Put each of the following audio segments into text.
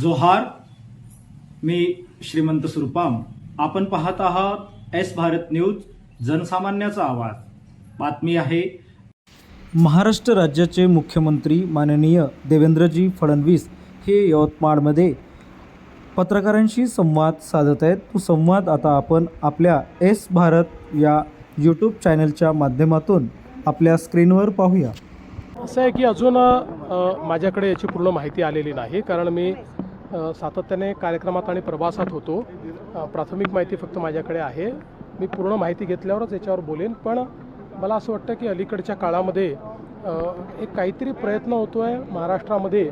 जोहार मी श्रीमंत सुरपाम. आपण पाहत आहात एस भारत न्यूज जनसामान्याचा आवाज. बातमी आहे. महाराष्ट्र राज्याचे मुख्यमंत्री माननीय देवेंद्रजी फडणवीस हे यवतमाळमध्ये पत्रकारांशी संवाद साधत आहेत. तो संवाद आता आपण आपल्या एस भारत या यूट्यूब चॅनलच्या माध्यमातून आपल्या स्क्रीनवर पाहूया. असं आहे की अजून माझ्याकडे याची पूर्ण माहिती आलेली नाही कारण मी सातत्याने कार्यक्रमात आणि प्रवासात होतो. प्राथमिक माहिती फक्त माझ्याकडे आहे. मी पूर्ण माहिती घेतल्यावरच याच्यावर बोलेन पण मला असं वाटतं की अलीकडच्या काळामध्ये एक काहीतरी प्रयत्न होतो आहे महाराष्ट्रामध्ये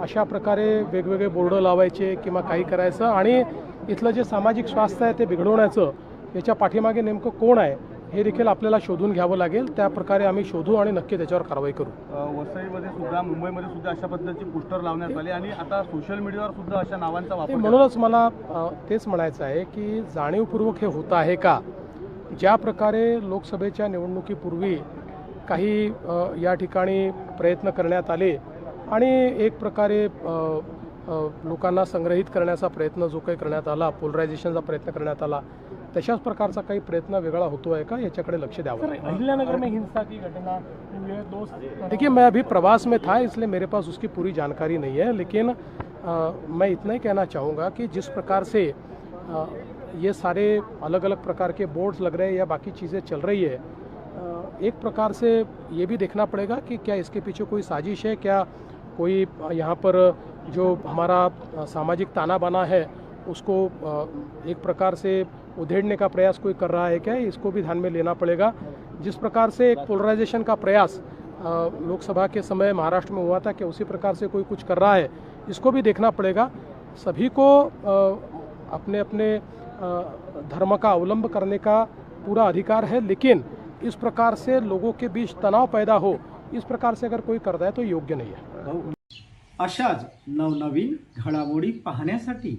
अशा प्रकारे वेगवेगळे बोर्ड लावायचे किंवा काही करायचं आणि इथलं जे सामाजिक स्वास्थ्य आहे ते बिघडवण्याचं याच्या पाठीमागे नेमकं कोण आहे? हे देखील आपल्याला शोधून घ्यावं लागेल. त्या प्रकारे आम्ही शोधू आणि नक्की त्याच्यावर कारवाई करू. वसईमध्ये सुद्धा मुंबईमध्ये सुद्धा अशा पद्धतीची पोस्टर लावण्यात आले आणि आता सोशल मीडियावर सुद्धा अशा नावांचा वापर म्हणूनच मला तेच म्हणायचं आहे की जाणीवपूर्वक हे होत आहे का? ज्या प्रकारे लोकसभेच्या निवडणुकीपूर्वी काही या ठिकाणी प्रयत्न करण्यात आले आणि एक प्रकारे लोकांना संग्रहित करण्याचा प्रयत्न जो काही करण्यात आला पोलरायझेशनचा प्रयत्न करण्यात आला तशाच प्रकारचा काही प्रयत्न वेगळा होतो है का याच्याकडे लक्ष द्यावं लागेल. अहिल्यानगर में हिंसा की घटना देखिए मैं अभी प्रवास में था इसलिए मेरे पास उसकी पूरी जानकारी नहीं है लेकिन अ, मैं इतना ही कहना चाहूँगा कि जिस प्रकार से अ, ये सारे अलग अलग प्रकार के बोर्ड्स लग रहे हैं या बाकी चीज़ें चल रही है एक प्रकार से ये भी देखना पड़ेगा कि क्या इसके पीछे कोई साजिश है क्या कोई यहाँ पर जो हमारा सामाजिक ताना बाना है उसको एक प्रकार से उधेड़ने का प्रयास कोई कर रहा है क्या? इसको भी ध्यान में लेना पड़ेगा। जिस प्रकार से एक पोलराइजेशन का प्रयास लोकसभा के समय महाराष्ट्र में हुआ था कि उसी प्रकार से कोई कुछ कर रहा है, इसको भी देखना पड़ेगा। सभी को अपने अपने धर्म का अवलंब करने का पूरा अधिकार है, लेकिन इस प्रकार से लोगों के बीच तनाव पैदा हो, इस प्रकार से अगर कोई करता है तो योग्य नहीं है। अशाच नवनवीन घडामोडी पाहण्यासाठी